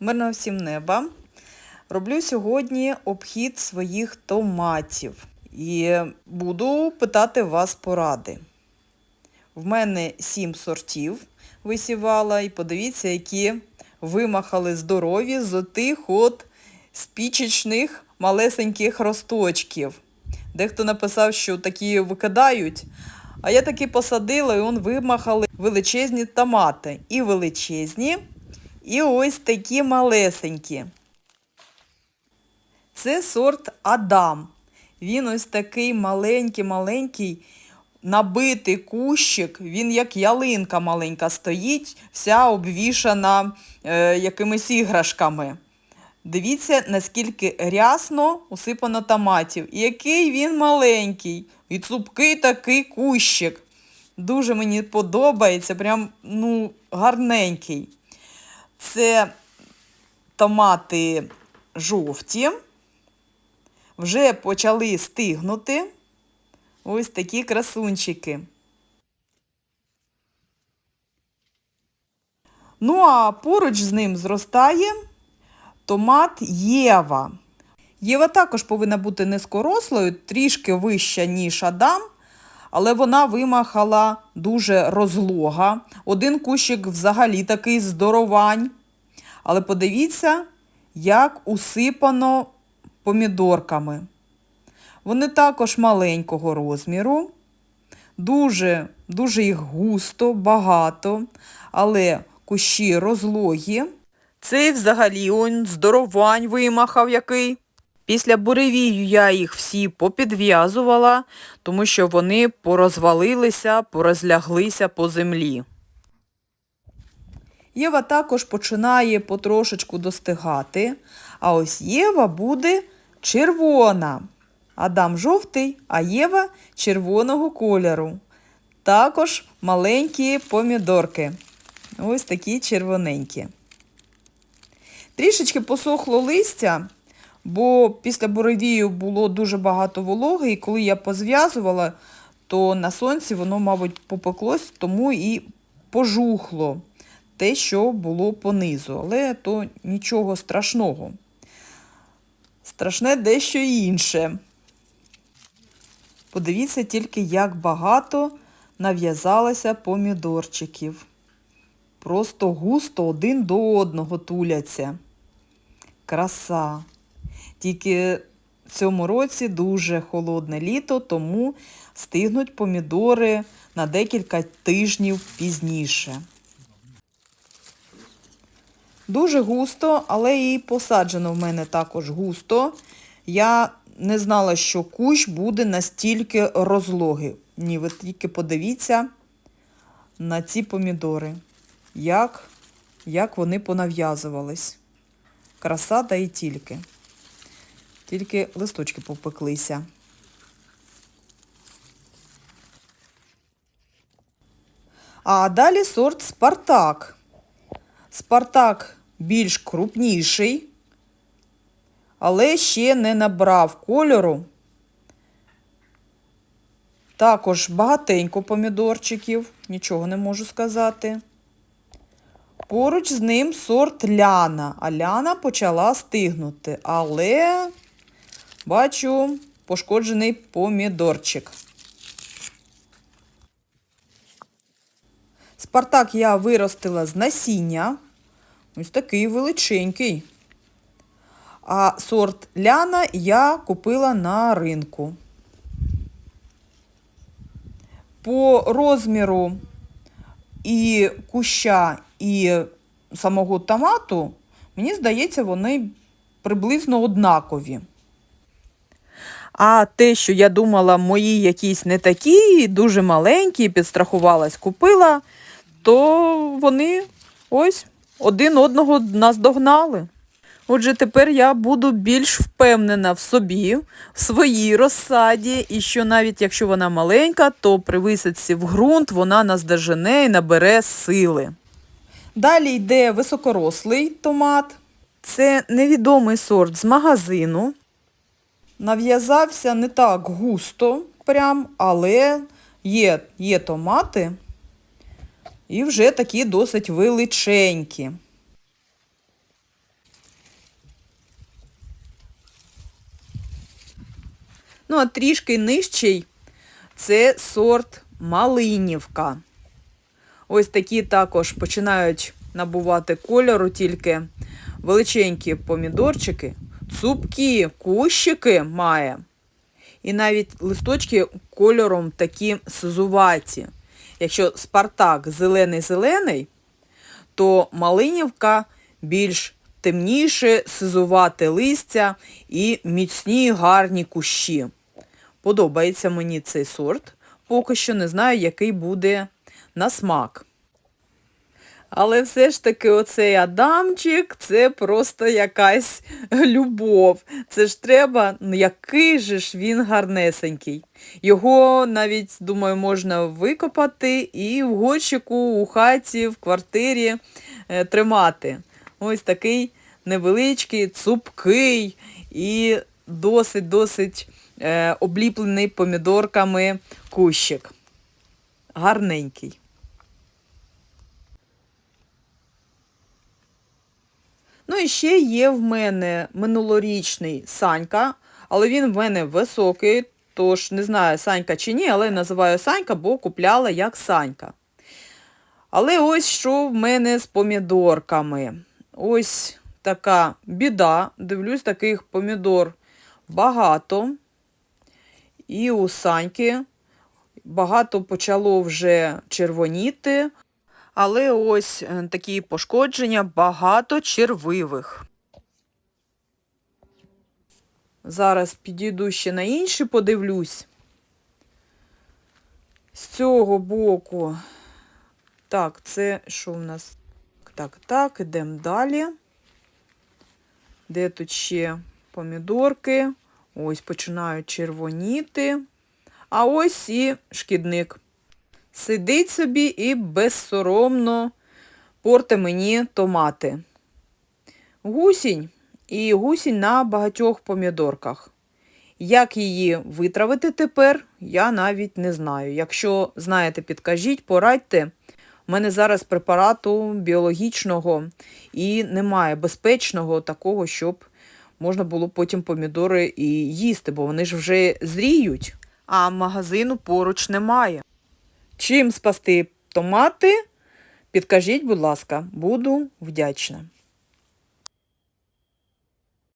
Мирного всім неба. Роблю сьогодні обхід своїх томатів і буду питати вас поради. В мене сім сортів висівала, і подивіться, які вимахали здорові з отих от спічечних малесеньких росточків. Дехто написав, що такі викидають, а я таки посадила, і он вимахали величезні томати. І величезні, і ось такі малесенькі. Це сорт Адам. Він ось такий маленький-маленький, набитий кущик. Він як ялинка маленька стоїть, вся обвішана е, якимись іграшками. Дивіться, наскільки рясно усипано томатів. І який він маленький. І цупкий такий кущик. Дуже мені подобається, прям ну, гарненький. Це томати жовті. Вже почали стигнути. Ось такі красунчики. Ну, а поруч з ним зростає томат Єва. Єва також повинна бути низькорослою, трішки вища, ніж Адам, але вона вимахала дуже розлога. Один кущик взагалі такий здоровань. Але подивіться, як усипано помідорками. Вони також маленького розміру, дуже, дуже їх густо, багато, але кущі розлогі. Цей взагалі он здоровань вимахав який. Після буревію я їх всі попідв'язувала, тому що вони порозвалилися, порозляглися по землі. Єва також починає потрошечку достигати, а ось Єва буде червона. Адам жовтий, а Єва червоного кольору. Також маленькі помідорки. Ось такі червоненькі. Трішечки посохло листя, бо після буревію було дуже багато вологи, і коли я позв'язувала, то на сонці воно, мабуть, попеклось, тому і пожухло те, що було понизу. Але то нічого страшного. Страшне дещо інше. Подивіться тільки, як багато нав'язалося помідорчиків. Просто густо один до одного туляться. Краса. Тільки в цьому році дуже холодне літо, тому стигнуть помідори на декілька тижнів пізніше. Дуже густо, але і посаджено в мене також густо. Я не знала, що кущ буде настільки розлогий. Ні, ви тільки подивіться на ці помідори, як, як вони понав'язувались. Краса та і тільки. Тільки листочки попеклися. А далі сорт Спартак. Спартак більш крупніший, але ще не набрав кольору. Також багатенько помідорчиків, нічого не можу сказати. Поруч з ним сорт ляна, а ляна почала стигнути, але бачу пошкоджений помідорчик. Спартак я виростила з насіння. Ось такий величенький. А сорт ляна я купила на ринку. По розміру і куща, і самого томату, мені здається, вони приблизно однакові. А те, що я думала, мої якісь не такі, дуже маленькі, підстрахувалась, купила, то вони ось один одного наздогнали. Отже, тепер я буду більш впевнена в собі, в своїй розсаді, і що навіть якщо вона маленька, то при висадці в ґрунт вона наздожене і набере сили. Далі йде високорослий томат. Це невідомий сорт з магазину. Нав'язався не так густо, прям, але є, є томати і вже такі досить величенькі. Ну, а трішки нижчий це сорт малинівка. Ось такі також починають набувати кольору тільки величенькі помідорчики цупкі кущики має. І навіть листочки кольором такі сизуваті. Якщо Спартак зелений-зелений, то Малинівка більш темніше, сизувате листя і міцні гарні кущі. Подобається мені цей сорт. Поки що не знаю, який буде на смак. Але все ж таки оцей Адамчик це просто якась любов. Це ж треба, ну який же ж він гарнесенький. Його навіть, думаю, можна викопати і в горщику, у хаті, в квартирі е, тримати. Ось такий невеличкий, цупкий і досить-досить е, обліплений помідорками кущик. Гарненький. Ну і ще є в мене минулорічний Санька, але він в мене високий, тож не знаю, Санька чи ні, але називаю Санька, бо купляла як Санька. Але ось що в мене з помідорками. Ось така біда. Дивлюсь, таких помідор багато. І у Саньки багато почало вже червоніти. Але ось е, такі пошкодження багато червивих. Зараз підійду ще на інші, подивлюсь. З цього боку. Так, це що в нас? Так, так, ідемо далі. Де тут ще помідорки? Ось починають червоніти. А ось і шкідник. Сидить собі і безсоромно порте мені томати. Гусінь і гусінь на багатьох помідорках. Як її витравити тепер, я навіть не знаю. Якщо знаєте, підкажіть, порадьте. У мене зараз препарату біологічного і немає безпечного такого, щоб можна було потім помідори і їсти, бо вони ж вже зріють, а магазину поруч немає. Чим спасти томати? Підкажіть, будь ласка, буду вдячна.